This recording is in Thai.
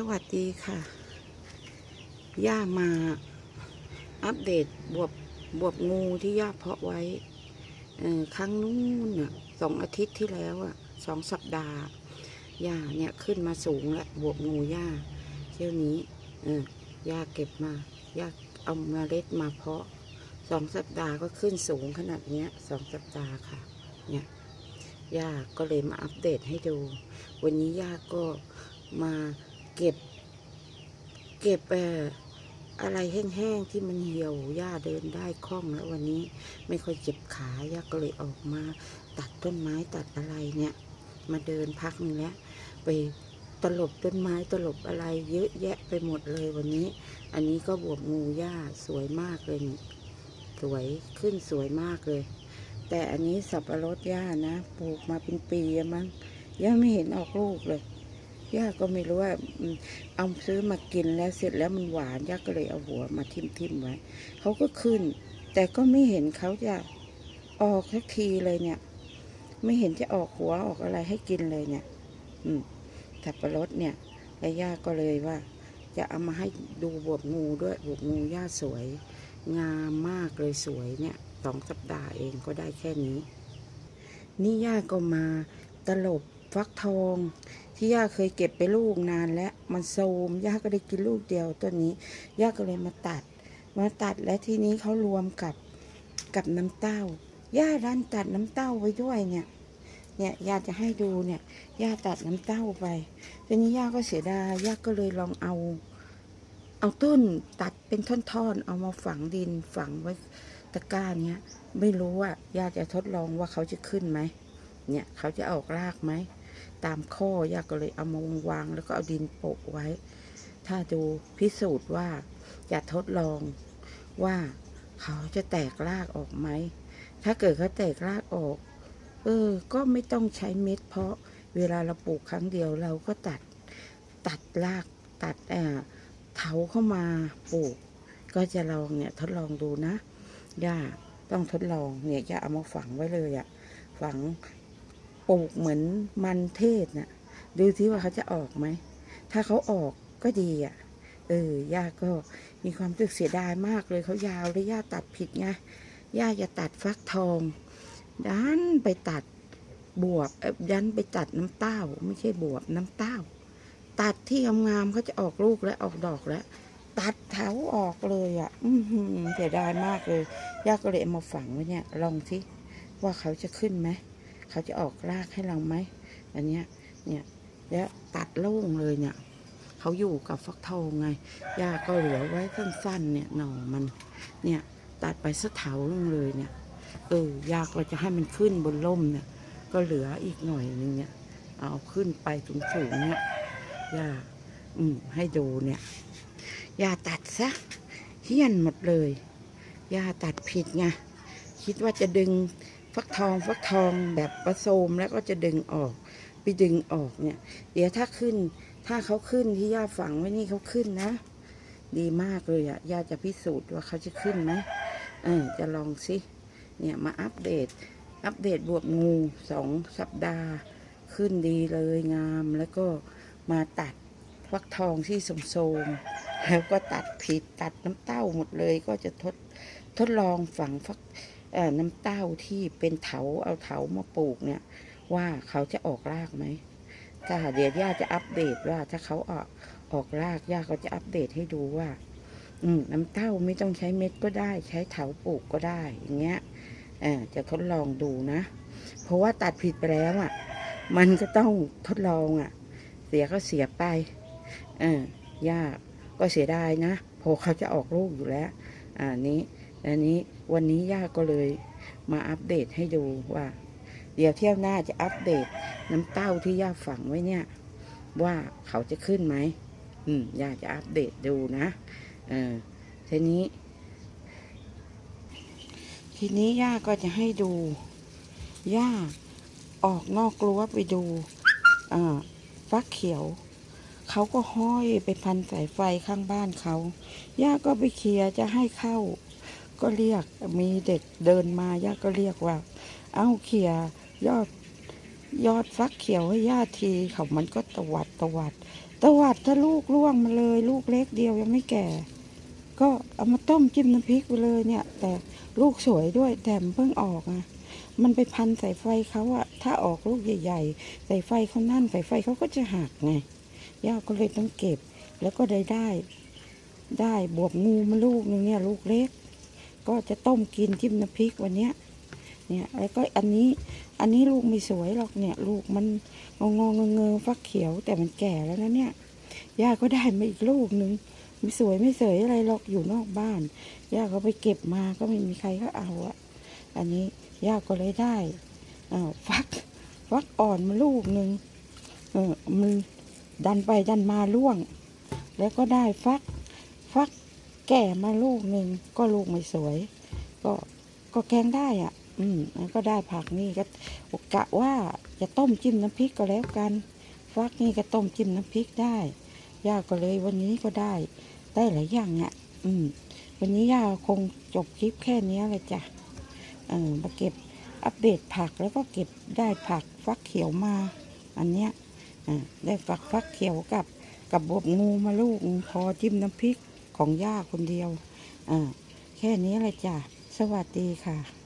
สวัสดีค่ะ ย่ามาอัปเดตบวบบวบงูที่ย่าเพาะไว้ครั้งนู้นน่ะสองอาทิตย์ที่แล้วอะสองสัปดาห์ย่าเนี่ยขึ้นมาสูงแล้วบวบงูย่าเที่ยวนี้ย่าเก็บมาย่าเอาเมาเล็ดมาเพาะสองสัปดาห์ก็ขึ้นสูงขนาดเนี้ยสองสัปดาห์ค่ะ เนี่ยย่าก็เลยมาอัปเดตให้ดู วันนี้ย่าก็มา เก็บ เก็บเอ่ออะไรแห้งๆที่มันเหี่ยวย่าเดินได้คล่องแล้ววันนี้ไม่ค่อยเจ็บขาย่าก็เลยออกมา ตัดต้นไม้ตัดอะไรเนี่ย มาเดินพักนึงแล้วไปตลบต้นไม้ตลบอะไร เยอะแยะไปหมดเลยวันนี้ อันนี้ก็บวบงูย่าสวยมากเลยนี่สวยขึ้นสวยมากเลย แต่อันนี้สับปะรดย่านะปลูกมาเป็นปีมั้งย่าไม่เห็นออกลูกเลย ย่าก็ไม่รู้ว่าเอาซื้อมากินแล้วเสร็จแล้วมันหวานย่าก็เลยเอาหัวมาทิ่มทิมๆไว้เขาก็ขึ้น แต่ก็ไม่เห็นเขาจะออกสักทีเลยเนี่ย ไม่เห็นจะออกหัวออกอะไรให้กินเลยเนี่ย อืมสับปะรดเนี่ยแล้วย่าก็เลยว่า จะเอามาให้ดูบวบงูด้วยบวบงูย่าสวย งามมากเลยสวยเนี่ยสองสัปดาห์เองก็ได้แค่นี้ นี่ย่าก็มาตลบฟักทอง ที่ย่าเคยเก็บไปลูกนานแล้วมันโซมย่าก็ได้กินลูกเดียวต้นนี้ย่าก็เลยมาตัด มาตัดและทีนี้เขารวมกับกับน้ำเต้าย่าดันตัดน้ำเต้าไว้ด้วยเนี่ยเนี่ยย่าจะให้ดูเนี่ยย่าตัดน้ำเต้าไปทีนี้ย่าก็เสียดายย่าก็เลยลองเอา เอาต้นตัดเป็นท่อนๆ เอามาฝังดินฝังไว้ตะกร้าเนี้ยไม่รู้ว่าย่าจะทดลองว่าเขาจะขึ้นไหมเนี่ยเขาจะออกรากไหม ตามข้อย่าก็เลยเอามาวางแล้วก็เอาดินโปะไว้ ถ้าดูพิสูจน์ว่าจะทดลองว่าเขาจะแตกรากออกไหม ถ้าเกิดเขาแตกรากออก เออ ก็ไม่ต้องใช้เม็ด เพราะเวลาเราปลูกครั้งเดียวเราก็ตัดตัดรากตัดเอ่อเถาเข้ามาปลูก ก็จะลองเนี่ยทดลองดูนะย่าต้องทดลองเนี่ยย่าเอามาฝังไว้เลยอะฝัง ปลูกเหมือนมันเทศน่ะ ดูที่ว่าเขาจะออกไหม ถ้าเขาออกก็ดีอะเออย่าก็มีความรู้สึกเสียดายมากเลยเขายาวเลยย่าตัดผิดไงย่าจะตัดฟักทอง ดันไปตัดบวบเอ่อดันไปตัดน้ำเต้า ไม่ใช่บวบน้ำเต้า ตัดที่งามๆเขาจะออกลูกและออกดอกแล้วตัดเถาออกเลยอะ อืเสียดายมากเลยย่าก็เลยเอามาฝังไว้เนี่ย ลองสิว่าเขาจะขึ้นไหม เขาจะออกรากให้เราไหมอันเนี้ยเนี่ยแล้วตัดโล่งเลยเนี่ยเขาอยู่กับฟักทองไงย่าก็เหลือไว้สั้นๆ เนี่ยหน่อมัน เนี่ยตัดไปสักเถาลงเลยเนี่ยเออยากเราจะให้มันขึ้นบนร่มเนี่ย ก็เหลืออีกหน่อยนึงเนี่ย เอาขึ้นไปสูงๆเนี่ยย่าอืมให้ดูเนี่ยอย่าตัดซะเฮี้ยนหมดเลยย่าตัดผิดไงคิดว่าจะดึง ฟักทองฟักทองแบบประโสมแล้วก็จะดึงออก ไปดึงออกเนี่ย เดี๋ยวถ้าขึ้น ถ้าเขาขึ้นที่ย่าฝังไว้นี่เขาขึ้นนะ ดีมากเลยอะ่ะย่าจะพิสูจน์ว่าเขาจะขึ้นไหมเออจะลองสิเนี่ยมาอัปเดต อัปเดตบวกงูสองสัปดาห์ ขึ้นดีเลยงามแล้วก็มาตัดฟักทองที่สมโทรมแล้วก็ตัดผิดตัดน้ำเต้าหมดเลยก็จะทดทดลองฝังฟัก น้ำเต้าที่เป็นเถาเอาเถามาปลูกเนี่ย ว่าเขาจะออกรากไหมถ้าเดี๋ยวย่าจะอัปเดตว่าถ้าเขาออกออกรากย่าก็จะอัปเดตให้ดูว่า อืมน้ำเต้าไม่ต้องใช้เม็ดก็ได้ ใช้เถาปลูกก็ได้อย่างเงี้ยจะทดลองดูนะ เพราะว่าตัดผิดไปแล้วอะ มันก็ต้องทดลองอะ เสียก็เสียไปย่าก็เสียดายนะเพอเขาจะออกลูกอยู่แล้ว อ่านี้ อันนี้วันนี้ย่าก็เลยมาอัปเดตให้ดูว่า เดี๋ยวเที่ยวหน้าจะอัปเดตน้ำเต้าที่ย่าฝังไว้เนี่ย ว่าเขาจะขึ้นไหมอืมย่าจะอัปเดตดูนะเออทีนี้ ทีนี้ย่าก็จะให้ดูย่าออกนอกรั้วไปดูอ่าฟักเขียวเขาก็ห้อยไปพันสายไฟข้างบ้านเขา ย่าก็ไปเคลียร์จะให้เข้า ก็เรียกมีเด็กเดินมาย่าก็เรียกว่า เอ้าเคลียยอดยอดฟักเขียวให้ย่าทีเขามันก็ตวัดตวัดตวัดถ้าลูกร่วงมาเลย ลูกเล็กเดียวยังไม่แก่ ก็เอามาต้มจิ้มน้ำพริกไปเลยเนี่ย แต่ลูกสวยด้วยแต่มันเพิ่งออกอะมันไปพันสายไฟเขาอะถ้าออกลูกใหญ่ๆสายไฟเขานั่นสายไฟเขาก็จะหักไงย่าก็เลยต้องเก็บ แล้วก็ได้ได้ ได้บวบงูมาลูกหนึงเนี่ย ลูกเล็ก ก็จะต้มกินจิ้มน้ำพริกวันเนี้ยเนี่ยแล้วก็อันนี้อันนี้ลูกไม่สวยหรอกเนี่ย ลูกมันงองงเงอๆฟักเขียวแต่มันแก่แล้วนะเนี่ยย่าก็ได้มาอีกลูกหนึ่งไม่สวยไม่เสยอะไรหรอกอยู่นอกบ้านย่าก็ไปเก็บมาก็ไม่มีใครก็เอาอะอันนี้ย่าก็เลยได้อ่าฟักฟักอ่อนมาลูกหนึ่งเออมันดันไปดันมาล่วง แล้วก็ได้ฟักฟัก แก่มาลูกหนึ่งก็ลูกไม่สวย ก็ก็แกงได้อะ อืมแล้วก็ได้ผักนี่ก็กะว่าจะต้มจิ้มน้ำพริกก็แล้วกัน ฟักนี่ก็ต้มจิ้มน้ำพริกได้ย่าก็เลยวันนี้ก็ได้ ได้หลายอย่างอะ อืม วันนี้ย่าคงจบคลิปแค่นี้เลยจ้ะเออมาเก็บอัปเดตผักแล้วก็เก็บได้ผักฟักเขียวมา อันเนี้ยอ่าได้ฝักฟักเขียวกับกับบวบงูมาลูกพอจิ้มน้ำพริก ของย่าคนเดียว อ่า แค่นี้เลยจ้ะ สวัสดีค่ะ